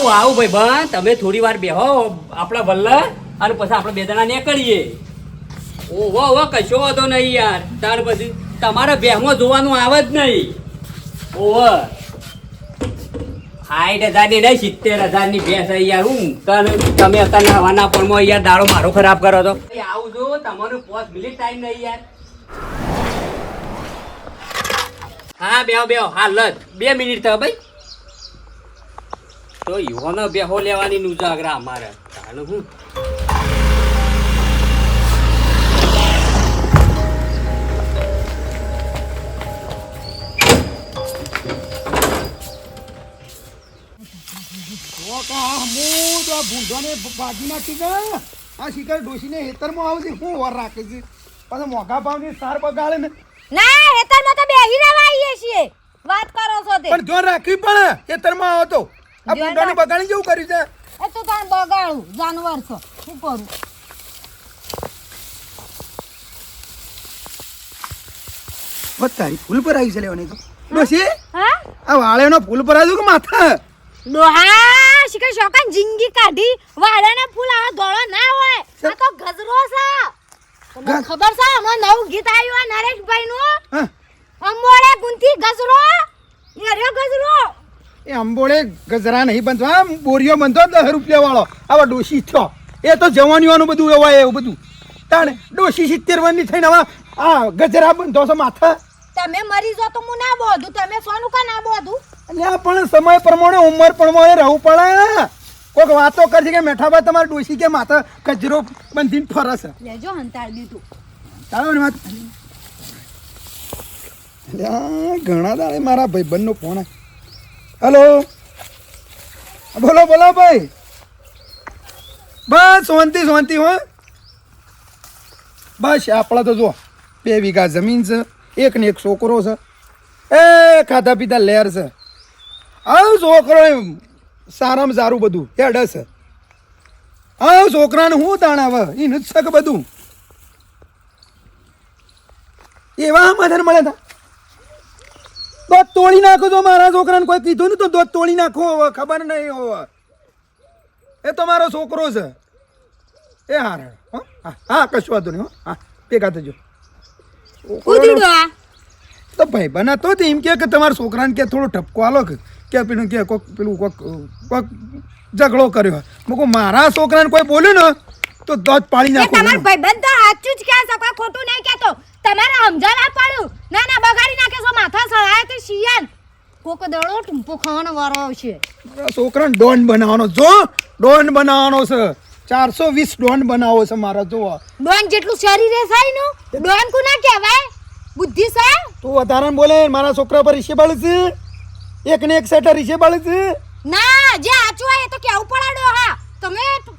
આવું આવું ભાઈ બન તમે થોડી વાર બેહો, આપણા વલ્લા અને પછી આપણે બે જણા નીકળીએ. ઓહો ઓહો, કશો વાંધો નહીં યાર. ત્યાર પછી તમારે બેહમાં જોવાનું આવે જ નહીં. ઓહો. સાઠ હજારની નહીં, સિત્તેર હજારની ભેંસ છે યાર હું. તને, તમે અત્યારે હવાના પરમાં યાર દાડો મારો ખરાબ કરો તો આવું જો, તમારું પોસ મિનિટ ટાઈમ નહીં યાર. હા, બેહો બેહો. હાલ જ બે મિનિટ થયો ભાઈ. તો યુવાનો બેહો લેવાની નું જાગરા અમારે. ચાલો હું. હું ભૂંડોને ભાગી નાખી ગયા આ શિકાર ડોશીને હેતરમાં આવશે શું વાર રાખે છે. પાછા મોઘા ભાવની સાર બગાડે ને. ના હેતરમાં તો બેહી રહેવા આવીએ છીએ. વાત કરો છો તે. પણ ધ્યાન રાખવી પડે હેતરમાં આવો તો. આ રાખ. બગાડી જેવું કર્યું છે. એ તો તાણ બગાડું જાનવર છો. શું કરું? બસ તારી ફૂલ પર આવી છે લેવાની તો. ડોશી? હા? આ વાળેનો ફૂલ પર આવ્યું કે માથા? ડોહા શિકાર શોકાન જિંદગી કાઢી? વાડાના ફૂલ આવા ધોળો ના હોય. આ તો ગજરો છે. તમને ખબર છે હમણાં નવું ગીત આવ્યું આ નરેશભાઈ નું અંબોળે ગુંથી ગજરો. એ ગજરો. એ અંબોળે ગજરા નહીં બનતો આ બોરિયો બનતો દસ રૂપિયા વાળો આવા ડોશી થયો. એ તો જવાનીઓનું બધું એવાય એવું બધું. તાણે ડોશી સિત્તેર વર્ષની થઈને હવે આ ગજરા બંધો છો માથા. તમે મરી જો તો હું ના બોધું તમે સોનું કા ના બોધું એટલે પણ સમય પ્રમાણે ઉંમર પ્રમાણે રહેવું પડે. કોઈક વાતો કરશે કે મેઠાભાઈ તમારે ડોશી કે માથા કચરો બંધીને ફરે છે લેજો હંતાળ દીધું ચાલો ને વાત. ઘણા દાડે મારા ભાઈબંધનો ફોન હલો. બોલો બોલો ભાઈ. બસ, શાંતિ શાંતિ, હો. બસ, આપણા તો જો, બે વીઘા જમીન છે, એક ને એક છોકરો છે. એ ખાધા પીધા લહેર છે. આવ છોકરો સારામાં સારું બધું, હેડ છે. આવ છોકરાને હું તાણ આવે એનું જ બધું. એવા મધર મળે તા. દોત તોડી નાખો તો મારા છોકરાને કોઈ કીધું ને તો દોત તોડી નાખો હવે ખબર નહીં હોવે. એ તો મારો છોકરો છે. એ હારે હો હા હા કશું વાંધો નહીં હો ભેગા થજો. તો ભાઈ બના તો એમ કે તમારા છોકરાને કે થોડો ઠપકો આલો કે પેલું કે કોક પેલું કોક કોક ઝઘડો કર્યો. મેં મારા છોકરાને કોઈ બોલ્યું ને? તો દોત પાડી એ નાખો તમાર ભાઈબંધ તો સાચું જ કહે છે કોઈ ખોટું નહીં કહેતો. તમારે સમજાવવા પડ્યું. ના ના બગાડી નાખે છો માથા સળાય કે શિયાન કોક દળો ટૂંપો ખાવાનો વારો આવશે. છોકરાને ડોન બનાવવાનો જો ડોન બનાવવાનો છે. ચારસો વીસ ડોન બનાવો છે મારા જો ડોન જેટલું શરીરે થાયનું ડોન કુ ના કહેવાય? બુદ્ધિ છે? તું વધારે બોલે મારા છોકરા પર રીશે બળ છે એક ને એક સેટર રીશે બળ છે ના જે આચું હોય એ તો કેવું પડાડો હા. તમે તું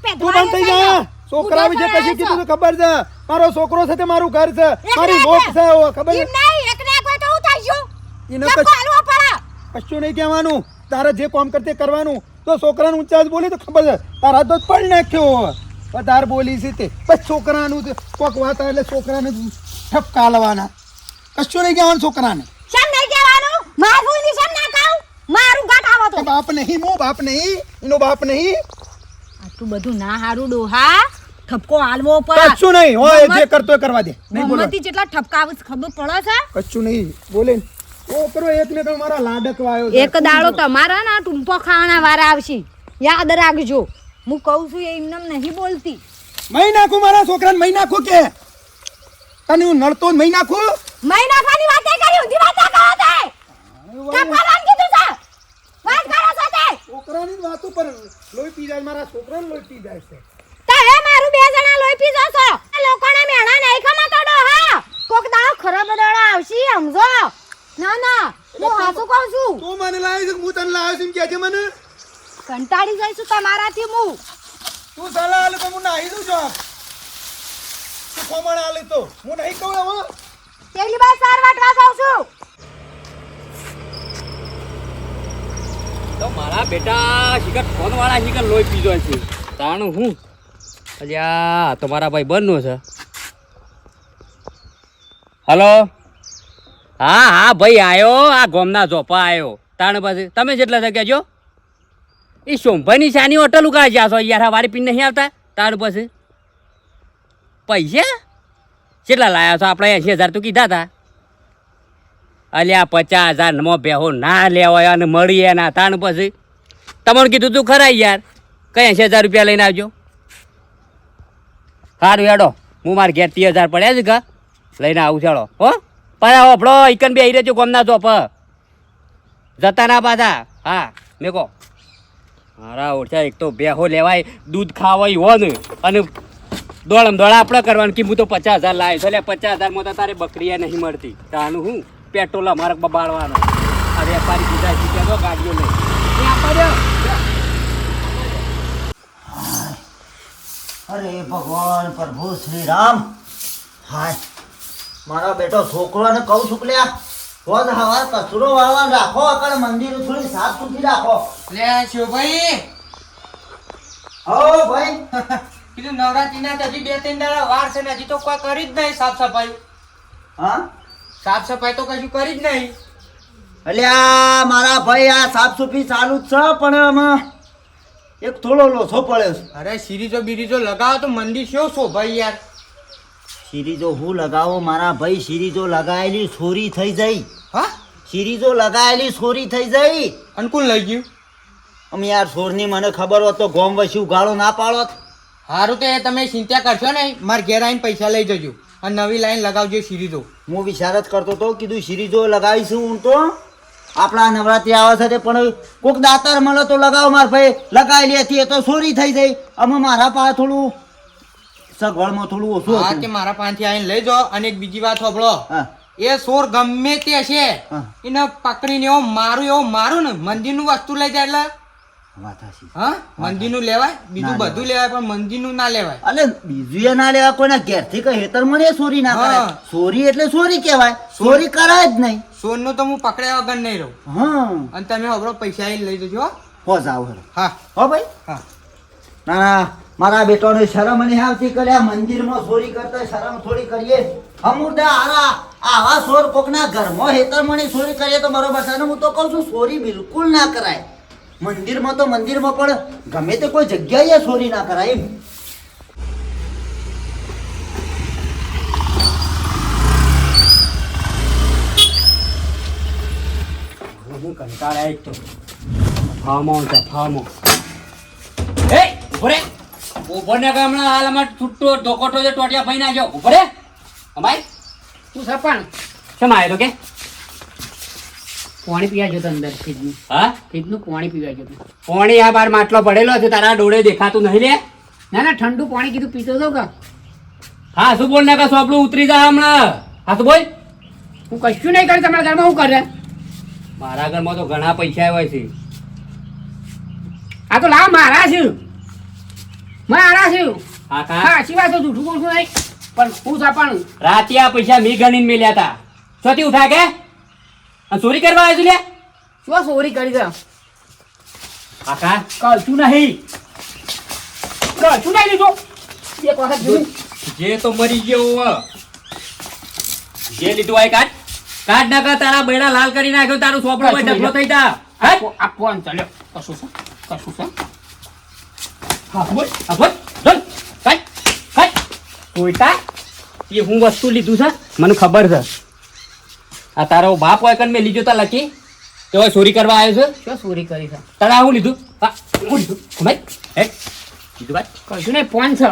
થઈ જાઓ. છોકરા વિશે કશી કીધું તો ખબર છે મારો છોકરો છે તે મારું ઘર છે મારી વોટ છે. ખબર છે નહીં, એક ને એક હોય હું થઈ ગયું? એને કશ- હાલવો પડે. કશું નહીં કહેવાનું તારે જે કામ કરતે કરવાનું તો છોકરાનું ઊંચા જ બોલી તો ખબર છે તારા તો પડ નાખ્યો હવે. બોલી છે તે બસ છોકરાનું કોક વાત એટલે છોકરાને ઠપકા લવાના કશું નહીં કહેવાનું છોકરાને શેમ નહીં કહેવાનું? મારું ની શેમ ના કહું? મારું ગાંઠ આવો તો. બાપ નહીં મો બાપ નહીં એનો બાપ નહીં આટલું બધું ના હારું ડોહા ઠપકો હાલવો પડે. કશું નહીં. હોય જે કરતો કરવા દે. નહીં બોલો. જેટલા ઠપકા આવે ખબર પડે છે? કશું નહીં. બોલે ને. છોકરો એક ને તો મારા લાડક વાયો એક દાડો તમારા ના ટુંપો ખાવાના વારા આવશે. યાદ રાખજો. હું કહું છું એ એમને નહીં બોલતી. મહી નાખું મારા છોકરાને મહી નાખું કે? તને હું નડતો મહી નાખું? મહી નાખવાની વાતે કરી ઊંધી વાત કરો તે. ઠપકાવાનું કીધું છે. વાત કરો છો તે છોકરાની વાતો પર લોહી પી જાય મારા છોકરાને લોહી પી જાય છે. હે મારું બે જણા લોહી પીજો છો લોકોને લોકોના મેણા નહીં ખમાતો ડોહા. કોક દાવ ખરાબ દાડો આવશે સમજો? ના ના હું હાસુ કહું છું. તું મને લાવી છે હું તને લાવ્યો છું કે છે મને? કંટાળી જઈશું તમારાથી હું. તું સલાહ આલે તો હું નાહી દઉં છું તું કોમણ આલે તો. હું નહીં કહું હવે. પેલી બાર સાર વાટવા કહું છું. તો મારા બેટા શિખર ફોન વાળા શિખર લોહી પીજો છે તાણું હું? અલ્યા, તમારા ભાઈ બંધનો છે. હલો? હા હા, ભાઈ આવ્યો આ ગોમના ઝોપા આવ્યો તાણ પછી, તમે જેટલા થયા જો એ શોભાની શાની હોટલ ઉકા જ્યાં છો, યાર વારી પીને નહીં આવતા? તાણ પછી. પૈસા? કેટલા લાયા છો, આપણે એંશી હજાર તું કીધા હતા. અલ્યા, પચાસ હજાર નમો બેહો ના લેવાય અને મળીએ ના, તાણ પછી. તમને કીધું તું ખરા યાર. કઈ એંશી હજાર રૂપિયા લઈને આવજો. સારું હેડો. હું મારે ઘેર ત્રીસ હજાર પડ્યા છે કા લઈને આવું છેડો હો. પાછા આપણો ઈકન બે રહેજો ગમના ચોપ જતા ના પાછા. હા, મેકો. મારા ઓછા એક તો બેહો લેવાય, દૂધ ખાવાય હો ને. અને દોડમ દોડા આપણે કરવાનું. કે હું તો પચાસ હજાર લાવ્યો એટલે પચાસ હજારમાં તો તારે બકરીએ નહીં મળતી. તાનું હું? પેટ્રોલ અમારે બબાડવાનો. આ વેપારી બીજા શીખ્યા તો ગાડીઓ નહીં એ આપવા દો. અરે ભગવાન પ્રભુ શ્રી રામ. હાય. મારા બેટો છોકરોને કહું છું કે રોજ હવાર કચરો વાળવા રાખો અકડ મંદિર થોડી સાફ સુથરી રાખો. લે શિવભાઈ હો ભાઈ. કીધું નવરાત્રીના હજી બે ત્રણ દાડા વાર છે ને હજી તો કોઈ કરી જ નહીં સાફ સફાઈ હા? સાફ સફાઈ તો કશું કરી જ નહીં. અલ્યા મારા ભાઈ આ સાફ સુથરી ચાલુ જ છે પણ આમાં એક થોડો લોસો પડ્યો છે. અરે સિરીજો બીરીજો લગાવો તો મંદિર શું શોભાઈ યાર? સિરીજો હું લગાવો મારા ભાઈ સિરીજો લગાયેલી છોરી થઈ જઈ. હા? સિરીજો લગાવેલી છોરી થઈ જઈ. અનુકૂળ લઈ ગયું? અમે યાર છોરની મને ખબર હોત તો ગોમ વસ્યું ગાળો ના પાડોત. સારું તો એ તમે ચિંતા કરશો ને મારે ઘેર આવીને પૈસા લઈ જજો. અને નવી લાઈન લગાવજો સિરીજો. હું વિચાર જ કરતો હતો કીધું સિરીજો લગાવીશું હું તો. આપણા નવરાત્રી આવે છે પણ કોક દાતર મળે તો લગાવો માર ભાઈ. લગાવેલી હતી એ તો ચોરી થઈ ગઈ અમે મારા પાસે થોડું સગવડમાં થોડું ઓછું હા કે મારા પાસેથી આવીને લઈ જાઓ અને એક બીજી વાત સાંભળો. એ સોર ગમે તે છે એને પકડીને એવો મારું એવો મારું ને મંદિરનું વસ્તુ લઈ જાય એટલે. હા? મંદિરનું લેવાય? બીજું બધું લેવાય પણ મંદિરનું ના લેવાય. અલે બીજું એ ના લેવાય કોઈના ઘેરથી કઈ હેતર મને સોરી ના કરાય. ચોરી એટલે સોરી કહેવાય. સોરી કરાય જ નહીં. સોનનું તો હું પકડ્યા વગર નહીં રહું. હા અને તમે હબળો પૈસા આવીને લઈ જજો હો. હો જાવ હેરો. હા. હો ભાઈ. હા. ના ના મારા બેટોને શરમ નહીં આવતી કર્યા મંદિરમાં ચોરી કરતા શરમ થોડી કરીએ. અમુરદા આરા આવા સોર કોકના ઘરમાં હેતરમણી ચોરી કરીએ તો બરોબર છે હું તો કહું છું. ચોરી બિલકુલ ના કરાય. મંદિરમાં તો મંદિરમાં પણ ગમે તે કોઈ જગ્યાએ ચોરી ના કરાય એમ. હું કંટાળ્યા એક તો ફાર્મો છે ફાર્મો એ ઊભો રે ઊભો ને કે હમણાં હાલ અમાર છૂટો ધોકોટો જે ટોટિયા ભાઈ નાખ્યો ઊભો રે અમાય તું સરપણ શેમ આવ્યો કે પાણી પીવા જતો અંદર ફ્રીજનું હા ફ્રીજનું પાણી પીવા જતો પોણી આ બાર માટલો પડેલો છે તારા ડોળે દેખાતું નહીં લે ના ના ઠંડુ પાણી કીધું પીતો હતો કા? હા શું બોલ ને કા સોપડું ઉતરી જા હમણાં? હા શું બોલ હું કશું નહીં કરે તમારા ઘરમાં શું કરે? મારા ઘરમાં તો ઘણા પૈસા આવ્યા છે. આ તો લાવ મારા છે. મારા છે. હા હા વાત તો જૂઠું બોલું નહીં. પણ હું સરપણ રાતે આ પૈસા મી ગણીને મેલ્યા હતા ચોથી ઉઠા કે? ચોરી કરવા આવ્યો લે શું ચોરી કરી ગયા? કાકા કશું નહીં. કશું નહીં લીધું. એક વખત જે તો મરી ગયો જે લીધું હોય કાઢ. કાઢ તારા બેડા લાલ કરી નાખ્યો તારું સોપડું કોઈ ઢગલો થઈ જા? આ ચાલ્યો. કશું છે? કશું છે? હા બોલ. હા બોલ. કાઢ કાઢ કોઈતા એ હું વસ્તુ લીધું છે? મને ખબર છે. આ તારો બાપ હોય કન મેં લીધું તા લકી. તો ચોરી કરવા આવ્યો છે? શું ચોરી કરી છે? તારે આવું હું લીધું? હા હું લીધું. ભાઈ? હે? લીધું ભાઈ કશું નહીં ફોન છે.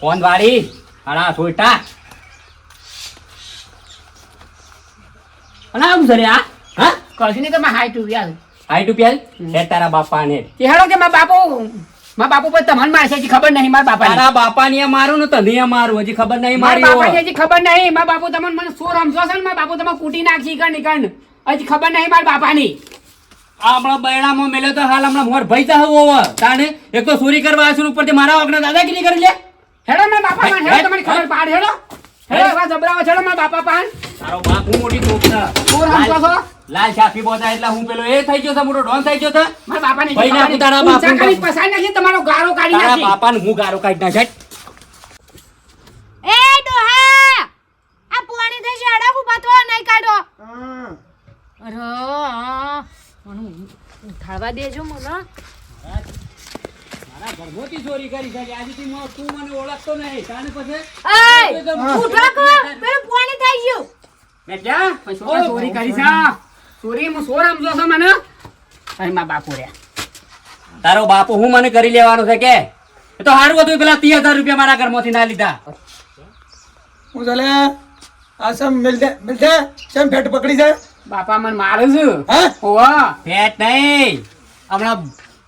ફોન વાળી. હા છોટા અને આમ સરે આ. હા? કશું નહીં તમે હાઈટ ઉભ્યા છે હાઈ ટુ પ્યાલ હે તારા બાપા ને કે હેડો કે મારા બાપુ? મારા બાપુ પર તમને મારશે હજી ખબર નહીં મારા બાપા તારા બાપા ને મારું ને તને મારું હજી ખબર નહીં મારી હોય. હજી ખબર નહીં. મારા બાપુ તમને મને શું રમશો છે ને? મારા બાપુ તમે કૂટી નાખી કણ નીકળ હજી ખબર નહીં મારા બાપાની. આ હમણાં બૈડામાં મેલ્યો તો હાલ હમણાં મોર ભાઈ હોવ તાને એક તો ચોરી કરવા આવ્યો ઉપરથી મારા વગર દાદાગીરી કરી લે. હેડો મારા બાપા હેડો તમને ખબર પાડ હેડો. એવા જબરાવા હેડો મારા બાપા પાન તારો બાપ હું મોટી તોપ છે. શું છો લાલ શાફી બોતા એટલે હું પેલો એ થઈ ગયો છે મોટો ડોન થઈ ગયો છે. મારા બાપાને ભાઈ નાખું તારા ઊંચા બાપનું કરી પસાઈ નાખી તમારો ગાળો કાઢી તારા નાખી. બાપાને હું ગારો કાઢી નાખ? એ ડોહા! આ પોણી થઈ છે ઊભા તો નહીં કાઢો. અરે આ, ઉઠાડવા દેજો મને. મારા ચોરી કરી છે આજે તું મને ઓળખતો નહીં. તાને પછી ઉઠો કો, પેલું પાણી થઈ ગયું. બેઠ્યા? પણ ચોરી કરી છે. ચોરી હું સોર સમજો છો મને? અહીં મારા બાપુ તારો બાપુ હું મને કરી લેવાનો છે કે? એ તો સારું હતું પેલા ત્રીસ હજાર રૂપિયા મારા ઘરમાંથી ના લીધા. હું ચાલે? આ સમ મિલતે મિલતે? સમ ફેટ પકડી છે? બાપા મને મારે છે. હા? ઓવા ફેટ નહીં. હમણાં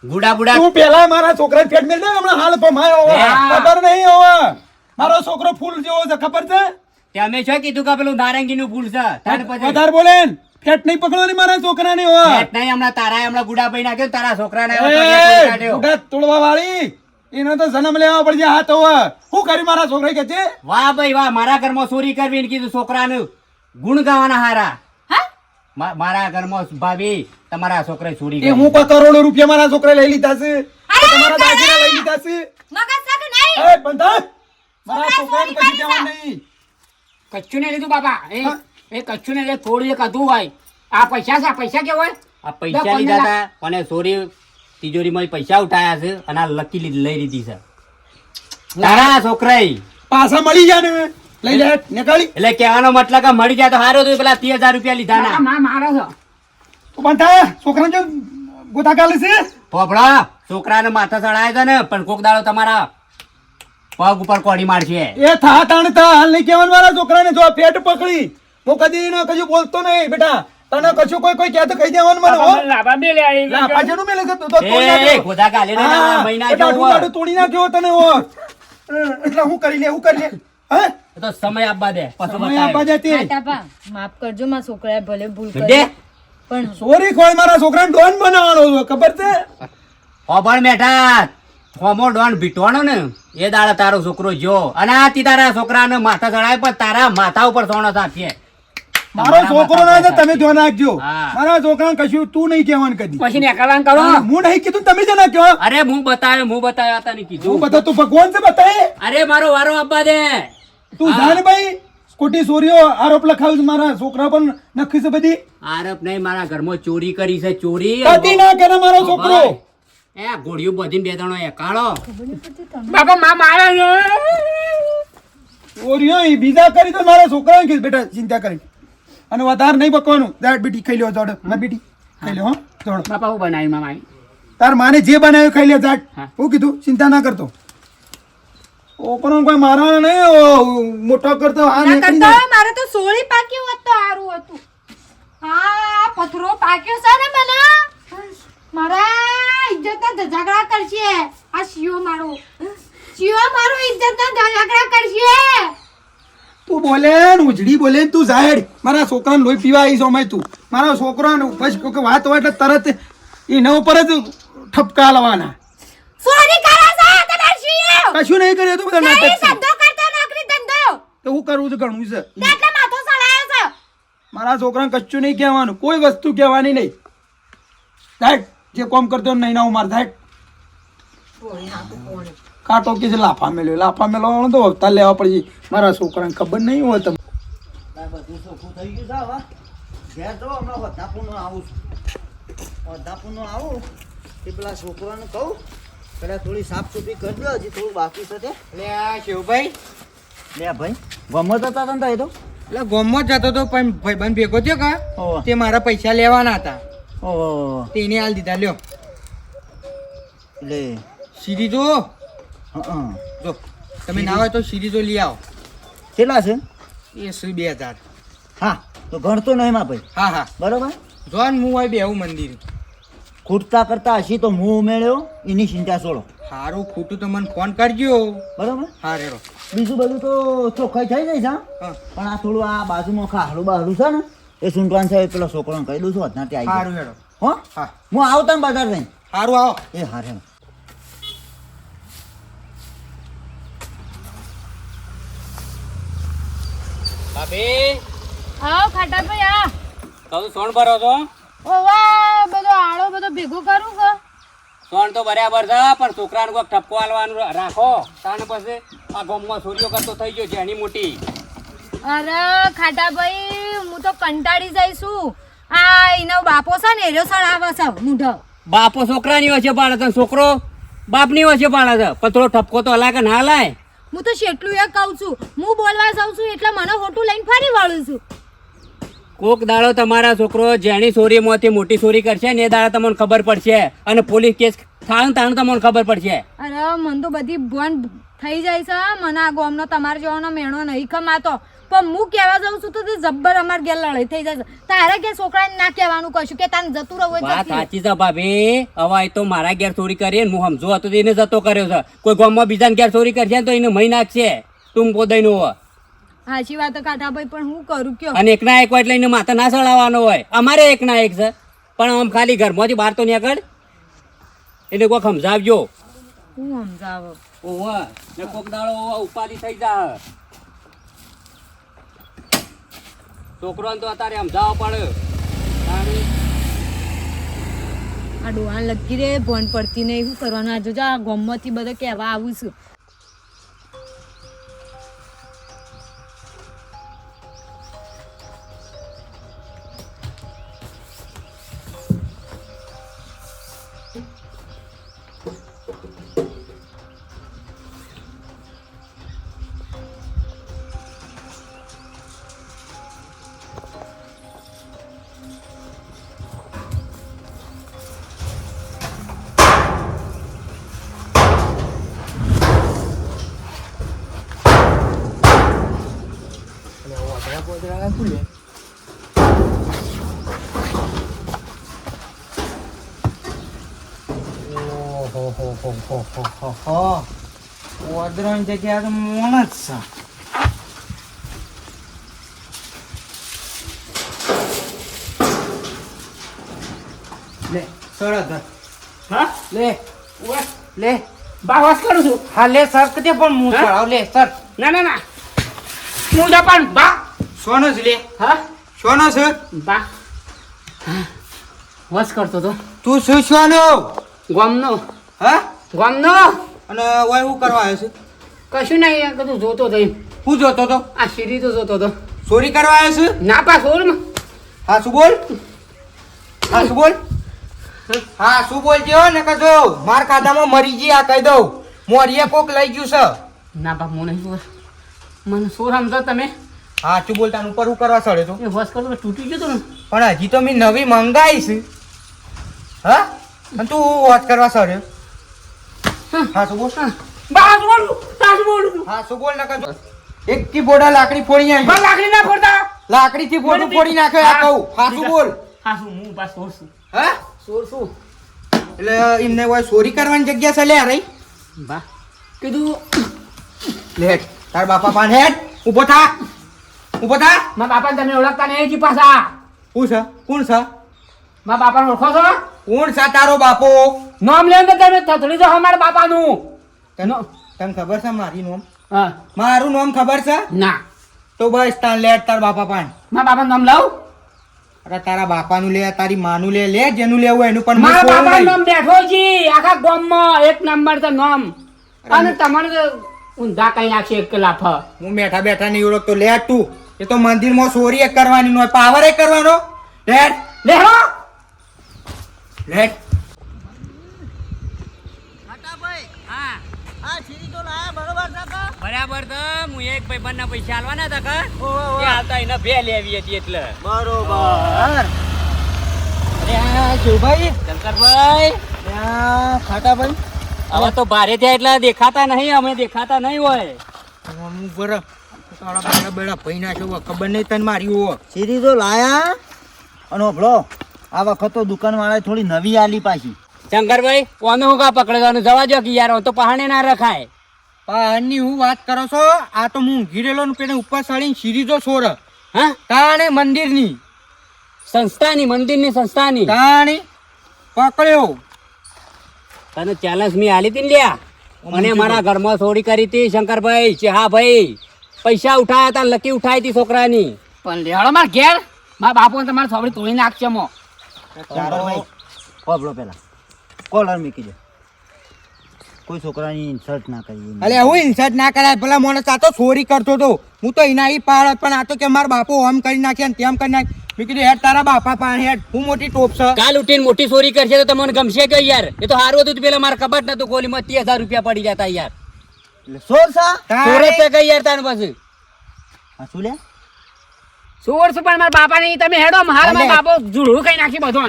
ગુડા ગુડા તું પેલા મારા છોકરા ફેટ મેલ દે હમણાં હાલ પમાયો. ખબર નહીં હોવે. મારો છોકરો ફૂલ જેવો છે ખબર છે તે અમે શું કીધું કે પેલું નારંગી નું ફૂલ છે વધારે બોલે ફેટ નહીં પકડવાની મારા છોકરાને હોવે. ફેટ નહીં હમણાં તારા હમણાં ગુડા ભાઈ નાખ્યો ને તારા છોકરા ને. ઉગા તોડવા વાળી એનો તો જન્મ લેવા પડશે હાથ હોવે. શું કરી મારા છોકરા કે છે વાહ ભાઈ વાહ મારા ઘરમાં ચોરી કરવી ને કીધું છોકરાનું ગુણ ગાવાના હારા હા? મારા ઘરમાં ભાભી તમારા છોકરાએ ચોરી એ કરી. હું કોઈ કરોડો રૂપિયા મારા છોકરા લઈ લીધા છે. અરે, તમારા કરે. લઈ લીધા છે. મગજ સાથે નહીં? એ બંધા મારા છોકરાને કશું કરી નહીં. કચ્છું ને લીધું બાપા. એ એ કચ્છું ને લે થોડું એક હતું હોય. આ પૈસા છે આ પૈસા કેવાય આ પૈસા લીધા હતા અને ચોરી તિજોરીમાં પૈસા ઉઠાયા છે અને આ લકી લઈ લીધી છે. તારા છોકરાએ. પાછા મળી જાય ને? લઈ લે નીકળી. એટલે કહેવાનો મતલબ કે મળી જાય તો સારું હતું પેલા ત્રીસ હજાર રૂપિયા લીધા ના માં મારે બંધા છોકરાને જો ગોતા ગાલે છે? પોપડા છોકરાને માથા ચડાય છે ને પણ કોક દાડો તમારા પગ ઉપર કોડી મારશે. એ થા તાણ થા હાલ નહીં કહેવાનું મારા છોકરાને જો પેટ પકડી. હું કદી એને કશું બોલતો નહીં બેટા. તને કશું કોઈ કોઈ કહે કહી દેવાનું મને હો. લાભા બે લે આવી લા, મેલે છે, તો એ, નાખ્યો. ગાલે ને મહિના એ દાઢું જેવું હોય. બાઢું તોડી નાખ્યો તને હો. એટલે હું કરી લે હું કરી લે. હે? તો સમય આપવા દે પછી સમય આપવા બતાવે. જતી માફ કરજો મારા છોકરાએ ભલે ભૂલ દે કરી. પણ સોરી ખોળ મારા છોકરાને ડોન બનાવવાનો છે ખબર છે? હોભળ બેઠા હોમો ડોન ભીટવાનો ને એ દાડા તારો છોકરો જો અને આ તી તારા છોકરાને માથા ચડાય પણ તારા માથા ઉપર સોનો આપીએ મારો છોકરો ના છે તમે જો નાખજો. મારા છોકરાને કશું તું નહીં કહેવાનું કદી. પછી નીકળવાનું કરો. હું નહીં કીધું તમે જ ના કહો. અરે હું બતાવ્યો હું બતાવ્યો તને નહીં કીધું. બધા તું ભગવાન છે બતાય અરે મારો વારો આપવા દે. તું જાન જાણ ભાઈ. સ્કૂટી ચોરીઓ આરોપ લખાવ્યો છે મારા છોકરા પણ નખી છે બધી? આરોપ નહીં મારા ઘરમાં ચોરી કરી છે ચોરી. કદી ના કરે મારો છોકરો. એ ગોળીઓ બધીને બે ત્રણ એકાળો. બાપા માં મારે ચોરીઓ બીજા કરી તો મારા છોકરાને કીધું બેટા ચિંતા કરી. અને વધારે નહીં પકવાનું. દાટ બેટી ખાઈ લ્યો જોડ. મે બેટી ખાઈ લ્યો હો જોડ. બાપા હું બનાવી મામા તાર માને જે બનાવ્યું ખાઈ લે જાટ હું કીધું ચિંતા ના કરતો. છોકરો કોઈ મારા નહીં ઓ, મોટો કરતો આ ના નીકળી કરતો જાય. મારે તો સોળી પાક્યું હોત તો સારું હતું. હા પથરો પાક્યો છે ને મને. મારા ઇજ્જત ના ઝઘડા કરશે. આ શિયો મારો. શિયો મારો ઇજ્જત ના ઝઘડા કરશે. તું બોલે ઉજડી બોલે ને તું જાહેર મારા છોકરાને લોહી પીવા આવી સમય તું. મારા છોકરાને બસ કોઈ વાત હોય એટલે તરત એના ઉપર જ ઠપકા લાવવાના સોરી કરે છે? તમે કશું નહીં કર્યું તો બધા નાટક છે. ધંધો કરતો નોકરી ધંધો? તો હું કરું છું ઘણું છે. એટલે માથો સળાયો છે. મારા છોકરાને કશું નહીં કહેવાનું. કોઈ વસ્તુ કહેવાની નહીં. સાહેબ જે કોમ કરતો નહીં ના ઉમાર સાહેબ કાંટો કે છે લાફા મેળ્યો લાફા મેળવવાનો તો હપ્તા લેવા પડશે. મારા છોકરાને ખબર નહીં હોય તમને. બધું ચોખ્ખું થઈ ગયું છે હવે. ઘેર જો હમણાં વધાપુરનો આવું છું. આવું એ પેલા છોકરાને કહું પેલા થોડી સાફ સુફી કરજો હજી થોડું બાકી છે એટલે આ શિવભાઈ. લે ભાઈ ગમત હતા તને તો તો. એટલે ગોમમાં જતો તો પણ ભાઈબંધ ભેગો થયો કા? તે મારા પૈસા લેવાના હતા. ઓહો. તેને હાલ દીધા લ્યો. લે. સીધી જો હં જો તમે ના હોય તો સીધી જો લઈ આવો. કેટલા છે? એ બે હજાર. હા તો ગણતો નહીં માં ભાઈ. હા હા. બરોબર? જો ને હું હોય બેવું મંદિર. ખૂટતા કરતા હશી તો હું ઉમેળ્યો એની ચિંતા છોડો. સારું ખૂટું તો મને ફોન કરજો. બરાબર? હા રેડો. બીજું બધું તો ચોખ્ખાઈ થઈ જાય છે હા? હા. પણ આ થોડું આ બાજુમાં ખાહડું બાહડું છે ને એ સુનકાન સાહેબ પેલો છોકરાને કહી દઉં છું અત્યારે ત્યાં સારું હેડો હો? હા. હું આવતા ને બજાર જઈને. સારું આવો. એ હારે ભાભી? આવ ખાટા ભાઈ આ કહું સોણ ભરો છો? ઓવા બધો આળો બધો ભેગો કરું કે? સોણ તો બરાબર છે પણ છોકરાને કોઈ ઠપકો આલવાનું રાખો. તાણ પછી આ ગામમાં ચોરીઓ કરતો થઈ ગયો છે એની મોટી. અરે ખાટાભાઈ હું તો કંટાળી જઈશું આ એનો બાપો છે ને એરો સળાવે છે મૂઢો. બાપો છોકરાની વચ્ચે છે બાળક છોકરો બાપની વચ્ચે છે બાળક પણ થોડો ઠપકો તો હલાય કે ના હલાય હું તો શેટલું એ કહું છું હું બોલવા જાઉં છું એટલે મને ખોટું લઈને ફરી વળું છું. કોક દાડો તમારા છોકરો જેની ચોરીમાંથી મોટી ચોરી કરશે ને એ દાડો તમને ખબર પડશે અને પોલીસ કેસ થાય ને તાણ તમને ખબર પડશે. અરે મને તો બધી બંધ થઈ જાય છે. મને આ ગોમનો તમારે જેવાનો મેણો નહીં કમાતો પણ હું કહેવા જાઉં છું તો તે જબ્બર અમાર ઘેર લડાઈ થઈ જાય તારે કે છોકરાને ના કહેવાનું કશું કે તાને જતું હોય વાત સાચી છે ભાભી. હવે તો મારા ઘેર ચોરી કરી હું સમજો હતો એને જતો કર્યો છે. કોઈ ગામમાં બીજાને ઘેર ચોરી કરશે તો એને મહી નાખશે. તું પોદાઈનો હોય. સાચી વાત કાઢા ભાઈ પણ હું કરું કયો? અને એકના એક હોય એટલે એને માથે ના સળાવવાનો હોય. અમારે એકના એક છે. પણ આમ ખાલી ઘરમાંથી બહાર તો નીકળ. એટલે કોક સમજાવજો. હું સમજાવો? ઓહો ને કોક દાડો ઉપાધિ થઈ જા છોકરોને તો અત્યારે સમજાવવો પડે. આ ડોહાન લગી રે ભણ પડતી નહીં. શું કરવાનું? આ જોજો આ ગોમમાંથી બધા કહેવા આવું છું. ઓદરાની જગ્યા તો મોણ જ છે. લે સરસ હા? લે. ઓવે. લે. બા વાસ કરું છું. હા લે સર કદે પણ હું હા? ચડાવ. લે સર. ના ના ના. હું જા પણ બા. સોનો જ લે. હા? સોનો છે? બા. વસ કરતો તો. તું શું સોનો? ગામનો. હા? ગામનો? અને ઓય શું કરવા આવ્યો છે? કશું નહીં આ બધું જોતો થઈ. હું જોતો તો આ સીરી તો જોતો તો ચોરી કરવા આવ્યો છે? ના પા સોરમાં. હા શું બોલ? હા શું બોલ? હા શું બોલજો ને કજો માર ખાધામાં મરી ગઈ આ કહી દઉં. મોરીએ કોક લઈ ગયું છે. ના પા મને શું મને શું સમજો તમે? હા શું બોલતા ઉપર હું કરવા સડે તો? એ વસ કરતો તૂટી ગયો તો ને. પણ હજી તો મેં નવી મંગાવી છે. હા? તું વાત કરવા સડ્યો હા બોલ? બા શું બોલું. તાસ બોલું હા બોલ ને એક થી બોડા લાકડી ફોડી આવી લાકડી ના ફોડતા? લાકડી થી બોડું ફોડી નાખે આ કહું. હાસુ બોલ? હાસુ હું બા સોરસું હે હા? સોર શું એટલે એમને હોય ચોરી કરવાની જગ્યા છે લે રહી. બા. કીધું. લેટ તાર બાપા પાન હેડ. ઊભો થા. ઊભો થા. મારા બાપાને તમે ઓળખતા નહીં પાછા. હું છે? કોણ છે? મારા બાપાને ઓળખો છો? કોણ છે તારો બાપો? નામ લે ને તમે થથડી જો અમારા બાપાનું. તને તને ખબર છે મારી નામ? હા. મારું નામ ખબર છે? ના. તો બસ તાર લે તાર બાપા પાન. મારા બાપાનું નામ લાવ? અરે તારા બાપાનું લે તારી માનું લે લે જેનું લેવું એનું પણ મારા બાપાનું નામ બેઠો જી આખા ગામમાં એક નંબર તો નામ. અને તમારે ઊંધા કઈ નાખશે એક લાફ હું. બેઠા બેઠા નહીં ઓળખતો. લે તું. એ તો મંદિરમાં ચોરી એક કરવાની નો પાવર એક કરવાનો. લે. લે હો લે હા. આ તો લાયા બરોબર બરાબર તો. હું એક ભાઈ બંને પૈસા આલવાના હતા કા? એ આવતા એને બે લેવી હતી એટલે. બરોબર. અરે આ શિવભાઈ શંકરભાઈ. ખાટાભાઈ હવે તો ભારે થયા એટલે દેખાતા નહીં અમે દેખાતા નહીં હોય. હું બર તારા બેડા બેડા ભાઈ ના ખબર નહીં તને મારી સીરી તો લાયા. અને ભલો આ વખત તો દુકાન વાળાએ થોડી નવી આલી પાછી. શંકરભાઈ કોને હું કા પકડવાનું? જવા જો કે યાર તો પહાણે ના રખાય. પાની હું વાત કરો છો? આ તો હું ઘીરેલો નું પેલે ઉપર ચડીને સીરીજો છોર. હા? તાણે મંદિરની. સંસ્થાની મંદિરની સંસ્થાની. તાણી પકડ્યો. તને ચેલેન્જ મેં આલી હતી ને લ્યા. મને મારા ઘરમાં ચોરી કરી હતી શંકરભાઈ. છે હા ભાઈ પૈસા ઉઠાયા હતા લકી ઉઠાઈ હતી છોકરાની. પણ લેડો માર ઘેર મારા બાપુ તમારે થોડી તોડી નાખશે મો. હોબળો પેલા. કોલર મૂકી દે. કોઈ છોકરાની ઇન્સલ્ટ ના કરીએ અલે હું ઇન્સર્ટ ના કરાય પેલા માણસ આ તો ચોરી કરતો હતો હું તો એના ઈ પાડત પણ આ તો કે મારા બાપો આમ કરી નાખે ને તેમ કરી નાખે મેં કીધું હેડ તારા બાપા પાણી હેડ. હું મોટી ટોપ છે. કાલ ઉઠીને મોટી ચોરી કરશે તો તમને ગમશે કે યાર? એ તો હારું હતું તો પેલા મારા કબાટ નતું ખોલી માં ત્રીસ હજાર રૂપિયા પડી જતા યાર. સોર સા ચોરે તે કઈ યાર તાર પછી શું લે? સોળ છું પણ મારા બાપા નહીં તમે હેડો મારા મારા બાપો જુડું કઈ નાખી બધો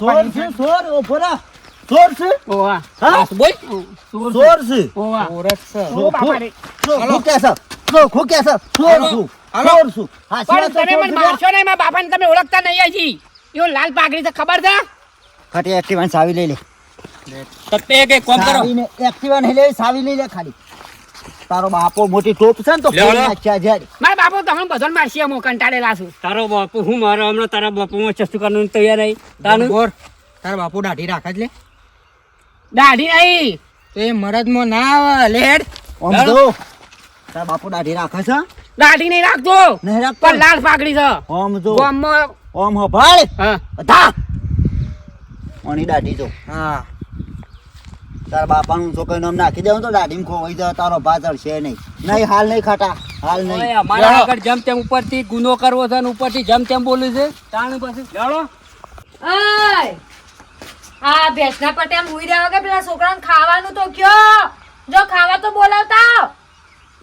સોર છે સોર ઓ ભોરા. સોર છે? ઓવા હા? બોલ. સોર છે. ઓવા ઓરત છે. ઓ બાપા રે સો હું કે છે. સો હું કે છે. સોર છું. સોર છું. હા પણ તમે મને મારશો નહીં મારા બાપાને તમે ઓળખતા નહીં હજી. એવો લાલ પાઘડી છે ખબર છે? ખાટી એક્ટિવા સાવી લઈ લે. તત્તે એક કોમ કરો. સાવીને એક્ટિવા સાવી લઈ લે ખાલી. તારો બાપો મોટી ટોપ છે ને તો. નાખ્યા જ્યારે મારા બાપુ તમને બધાને મારશી હું કંટાળેલા છું. તારો બાપુ હું મારો? હમણાં તારા બાપુ માં ચસ્તુ કરવાનું તૈયાર આવી તારું બોર તારા બાપુ દાઢી રાખે જ લે. દાઢી નહીં. તો એ મરદમાં ના આવે લે હેડ. ઓમ ચાલો. જો. તારા બાપુ દાઢી રાખે છે? દાઢી નહીં રાખતો. નહીં રાખતો? પણ લાલ પાઘડી છે. ઓમ જો. ગામમાં ઓમ હભાળ હા. બધા ઓની દાઢી જો. હા. તારા બાપાનું છોકરી નામ નાખી દેવું તો દાઢીમાં ખોવાઈ જાય તારો ભા છે નહીં. નહીં હાલ નહીં ખાટા હાલ નહીં. અમારા આગળ જેમ તેમ ઉપરથી ગુનો કરવો છે ને ઉપરથી જેમ તેમ બોલ્યું છે તાણ પછી જાણો આ ભેંસના પટેલ હુઈ રહ્યા કે પેલા છોકરાને ખાવાનું તો કયો. જો ખાવા તો બોલાવતા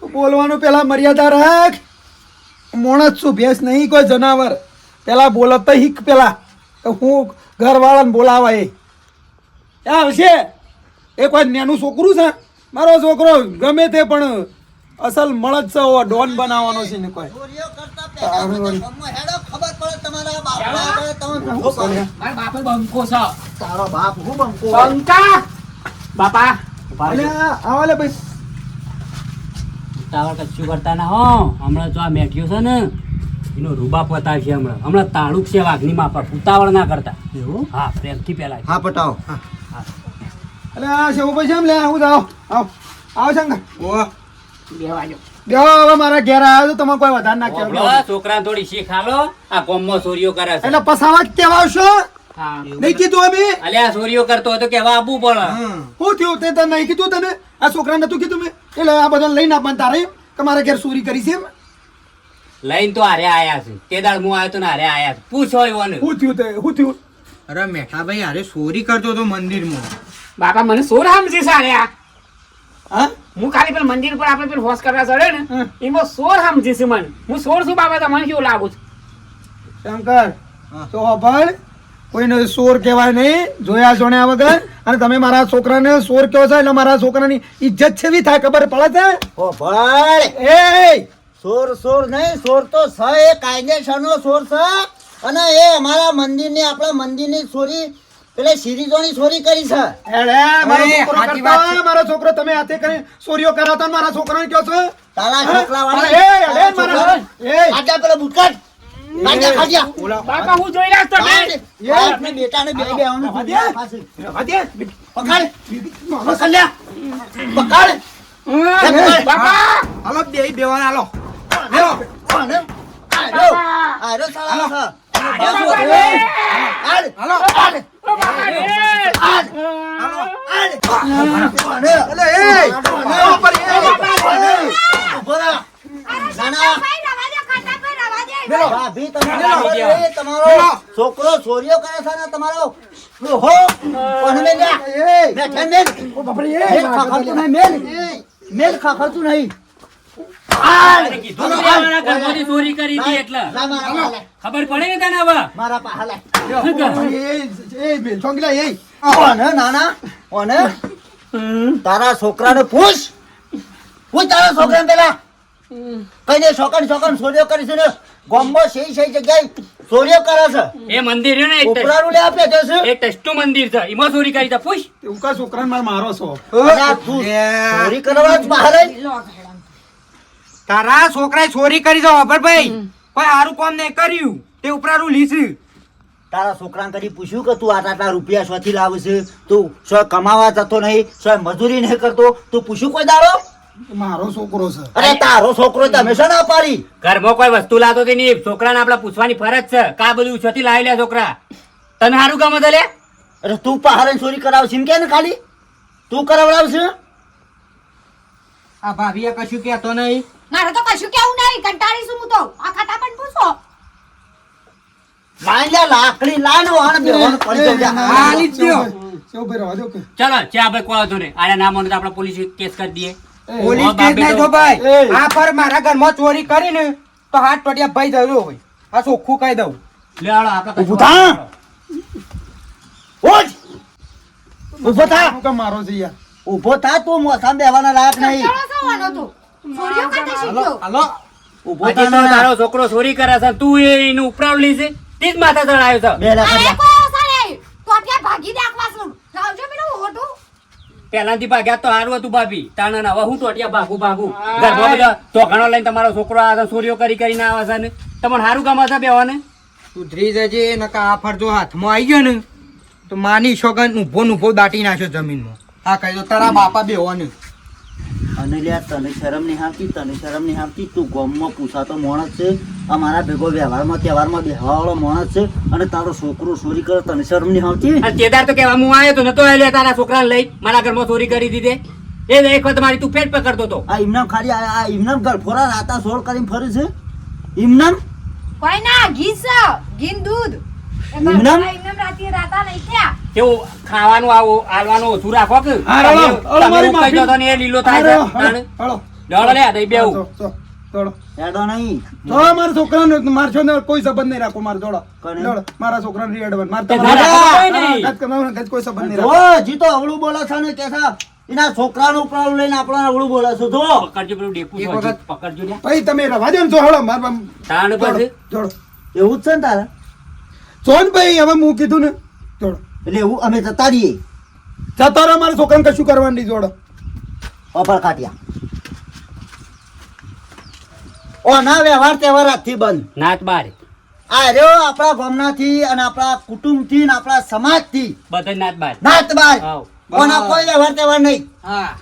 બોલવાનું પેલા મર્યાદા રાખ. મોણસ છું ભેંસ નહીં કોઈ જનાવર. પેલા બોલતા હિક પેલા. હું ઘરવાળાને બોલાવા એ એ આવશે એ કોઈ નેનું છોકરું છે. મારો છોકરો ગમે તે પણ અસલ મળદ છે ઓ ડોન બનાવવાનો છે ને કોઈ. ચોરીઓ કરતા પહેલા બધા ગામમાં હેડો ખબર પડે તમારા બાપા તમે ભૂખો પાડો. મારા બાપે બંકો છે. તારો બાપ હું બંકો? બંકા! બાપા અને આ- આવા લે ભાઈ. ઉતાવળ કશું કરતા ના હો. હમણાં જો આ મેઠિયો છે ને એનો રૂબા પતાવશે હમણાં. હમણાં તાળુક છે વાઘની માપા ઉતાવળ ના કરતા. એવું? હા પ્રેમથી પેલા હા પટાવો. અલે આ છે ભાઈ છે એમ લે હું આવ. આવ આવ શંકર ઓ બેવાજો. બેહો હવે મારા ઘેર આવ્યો તો તમે કોઈ વધારે ના કહેવાય. થોડી શીખ આલો. આ કોમમાં ચોરીઓ કરે છે. એટલે પસાવા જ કહેવા આવશો નહીં કીધું અમે? અલ્યા ચોરીઓ કરતો હોય તો કેવા આપવું પણ શું થયું? તે તને નહીં કીધું તને? આ છોકરા નતું કીધું મેં? એટલે આ બધા લઈને આપવાનું તારે કે મારા ઘેર ચોરી કરી છે એમ? લઈને તો હારે આયા છે. તે મુ હું આવ્યો તો ને હારે આયા છે. પૂછો એવોને. શું થયું તે? શું થયું? અરે મેઠાભાઈ હારે ચોરી કરતો હતો મંદિરમાં. બાપા મને સોર સમજી સાર્યા હા? હું ખાલી પેલા મંદિર પર આપણે પેલું હોશ કરવા ચડે ને એમાં સોર સમજી છે મને? હું સોર છું બાબા મને કેવું લાગુ છું? શંકર તો અભળ કોઈને સોર કહેવાય નહીં જોયા જોણ્યા વગર. અને તમે મારા છોકરાને સોર કહો છો એટલે મારા છોકરાની ઇજ્જત છે થાય ખબર પડે ઓ ભાઈ એ સોર સોર નહીં સોર તો સ એ કાયદેસરનો સોર છે. અને એ અમારા મંદિરની આપણા મંદિરની ચોરી પેલે સિરીજોની ચોરી કરી છે. એડે, મારો છોકરો કરતો મારો છોકરો તમે હાથે કરી ચોરીઓ કરાવતા મારા છોકરાને કયો છો? તારા છોકરા વાળા એ, એડે મારા- એ, આજા પેલા બુટકાટ આજા ખાજા બાપા હું જોઈ રહ્યો છું બાપ તમે. બાપને બેટાને બે બે આવનું હદે દે. પાસે. રવા પકડ. મારો સલ્યા પકડ. બાપા. હાલો બે બેવાના હાલો. આયરો, આયરો સાલા. બાપા રે. હાલો. છોકરો છોરીઓ કરે છે ને તમારો હો કોને મેલ લ્યા? મેલ. ખાખરતું નહીં, મેલ. મેલ ખાખરતું નહીં. અરે કીધું ને અમારા ઘરમાંથી ચોરી કરી હતી એટલે. ખબર પડે ને તને હવે? મારા? એ, એ, બે, એ. ઓને નાના. ઓને તારા છોકરાને પૂછ. પૂછ તારા છોકરાને પેલા. કઈને છોકન છોકન ચોરીઓ કરી છે ને. ગામમાં સહી સહી જગ્યાએ ચોરીઓ કરે છે. એ મંદિર ને એક ઉપરાનું લે આપે છે એક ટસ્ટું મંદિર છે. એમાં ચોરી કરી તા. પૂછ. તે ઉકા છોકરાને માર મારો છો. તું ચોરી કરવા જ બહાર? તારા છોકરાએ ચોરી કરી દો ભાઈ કોઈ સારું કામ નહીં કર્યું. તે ઉપરારું લીસ. તારા છોકરાને કરી પૂછ્યું કે તું આટલા આટલા રૂપિયા શોથી લાવે છે તું શો કમાવા જતો નહીં શો મજૂરી નહીં કરતો? તું પૂછ્યું કોઈ દાડો? મારો છોકરો છે. અરે તારો છોકરો તમે શું ના પાડી ઘરમાં કોઈ વસ્તુ લાતો કે નહીં? છોકરાને આપણે પૂછવાની ફરજ છે. કા બધું છોથી લાવી લે છોકરા? તને સારું કામ હતા લે? અરે તું પહાડે ચોરી કરાવશે એમ કે ને ખાલી? તું કરાવડાવશે? આ ભાભીએ કશું કહેતો નહીં. મારે તો કશું કેવું નહીં કંટાળી છું હું તો. આ ખાતા પણ પૂછો. લાઈ લાકડી લાઈ આણ વાણ બેહવાનું પડી ગયો છે. હા, આલી જ દ્યો. શિવભાઈ રહેવા દો કે ચાલો ચા ભાઈ વાંધો નહીં. આને તો આપણે પોલીસ કેસ કરી દઈએ. પોલીસ કેસ નહીં તો- જો ભાઈ આ પર મારા ઘરમાં ચોરી કરીને તો હાથ ટોટિયા ભાઈ દઉં હોય. આ ચોખ્ખું કહી દઉં. લે આળો આપણે ઊભો થા. ઓજ ઊભો ઊભો થા તો મારો છે યાર. ઊભો થા તું મોસામ બેવાના લાયક નહીં. કંટાળો થવાનો તો છોડીઓ કાઢી શીખ્યો હાલો થા તો ના. તારો છોકરો ચોરી કરે છે તું એ એનું ઉપરાવલી છે તે જ માથા ચડાયો છે. બે લાખ અરે કોઈ સારે તો ત્યાં ભાગી નાખવા છું હોટું ભાગ્યા તો હારું હતું ભાભી. તાણ હવે હું ટોટિયા ભાગું ભાગું. ઘરમાં બધા તોખાણો લઈને તમારો છોકરો આવે ચોરીઓ કરી કરીને આવે છે ને. તમને સારું કામ હશે બેવાને? સુધરી જજે નકા આ ફરજો હાથમાં આવી ગયો ને તો માની શોગન ઊભો ને ઊભો દાટી નાખ્યો જમીનમાં. આ કહી દો તારા બાપા બેહોને અને લ્યા તને શરમ નહીં આવતી તને શરમ નહીં આવતી તું ગમમાં પૂછાતો માણસ છે. અમારા ભેગો વ્યવહારમાં તહેવારમાં બેહવાવાળો માણસ છે. અને તારો છોકરો ચોરી કરે તને શરમ નહીં આવતી? કેદાર તેદાર તો કહેવા હું આવ્યો તો નતો આવ્યો તારા છોકરાને લઈ મારા ઘરમાં ચોરી કરી દીધે. એ એક વખત મારી તું પેટ પકડતો તો આ ઇમનામ ખાલી આ આ ઇમનામ ગળફોરા રાતા સોળ કરીને ફરે છે. ઇમનામ? કોઈ ના ઘી છે ઘીન દૂધ. કેવું ખાવાનું આવું ઓછું રાખો કે. જતો એ લીલો થાય છે. બેવું. હેડો નહીં. દોડો, મારા છોકરાને મારશો ને કોઈ સંબંધ નહીં રાખો મારો દોડો. મારા છોકરાને રેડવાનું. મારે તે તમારા- ના રાખો કોઈ ના, નહીં. ગજ કરવાનું, ગજ કોઈ સંબંધ નહીં રાખો. હજી અવળું બોલે છે ને કે છે એના છોકરાનું લઈને આપણને અવળું બોલે છે. જો. પકડજો પેલું ડેકું એક છે હજી. વખત- પકડજો ભાઈ તમે રવા દો ને જો હળો, માર તાણ એવું જ છે ને તારે? જો ને ભાઈ હવે હું કીધું ને જોડો. એટલે એવું અમે જતા રહીએ. જતા રહો, મારા છોકરાને કશું કરવાનું નહીં જોડો. અપર કાઢ્યા. ઓના વ્યવહાર તહેવાર આજથી બંધ. નાત બાર. આ રહ્યો આપણા ગામનાથી અને આપણા કુટુંબથી અને આપણા સમાજથી. બધા નાત બાર. નાત બાર. કોના કોઈ વ્યવહાર તહેવાર નહીં. હા.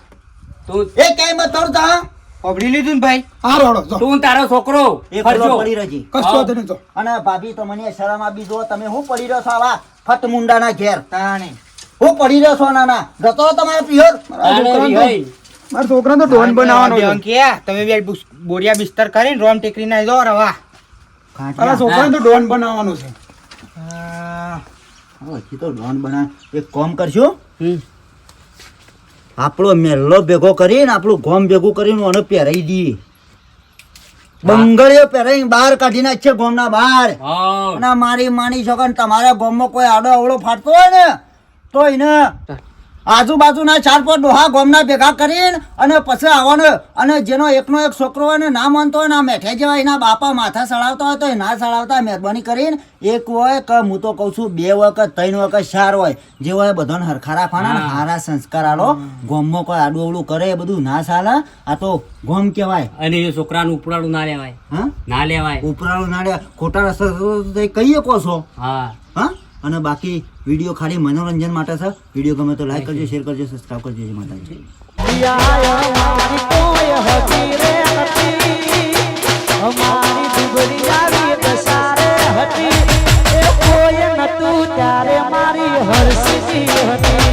તું એ ક્યાંય બતોડ તા પકડી લીધું ને ભાઈ? હા રોડો જો. તું તારો છોકરો ફરજો. પડી રહી કશું. વાંધો જો. અને ભાભી તો મને શરમ આપી જો તમે હું પડી રહ્યો છો આવા ફટ મુંડાના ઘેર? તાણે. હું પડી રહ્યો છો નાના? જતો તમારો પિયર. મારા છોકરા તો- તો ડોન બનાવવાનો છે. કે તમે બે બોરિયા બિસ્તર કરીને રોમ ટેકરી ના જો રવા. મારા છોકરા તો ડોન બનાવવાનો છે. હા. હજી તો ડોન બના એક કામ કરશો હમ. આપણો મેલ્લો ભેગો કરીને આપણું ગોમ ભેગું કરીને અને પહેરાઈ દઈએ બંગળીઓ પહેરાઈ બહાર કાઢી નાખશે ગોમના બહાર. અને મારી માની શકો ને તમારા ગોમમાં કોઈ આડો અવળો ફાટતો હોય ને તો એને આજુબાજુના ચાર પાંચ ડોહા ગામના ભેગા કરીને અને પછી આવવાનો અને જેનો એકનો એક છોકરો હોય ને ના માનતો હોય ના મેઠે જેવા એના બાપા માથા સળાવતા હોય તો એ ના સળાવતા મહેરબાની કરીને એક હોય કે હું તો કહું છું બે વખત ત્રણ વખત ચાર હોય જે હોય બધાને હરખા રાખવાના ને હારા સંસ્કાર આલો. ગોમમાં કોઈ આડું અવડું કરે એ બધું ના ચાલે. આ તો ગોમ કહેવાય. અને એ છોકરાનું ઉપરાળું ના લેવાય. હા? ના લેવાય. ઉપરાળું નાડ્યા ખોટા રસ્તા કહીએ કહો છો. હા. હા? અને બાકી વીડિયો ખાલી મનોરંજન માટે છે. વીડિયો ગમે તો લાઈક કરજો શેર કરજો સબસ્ક્રાઈબ કરજો જય માતાજી. ત્યારે મારી હર્ષી હતી.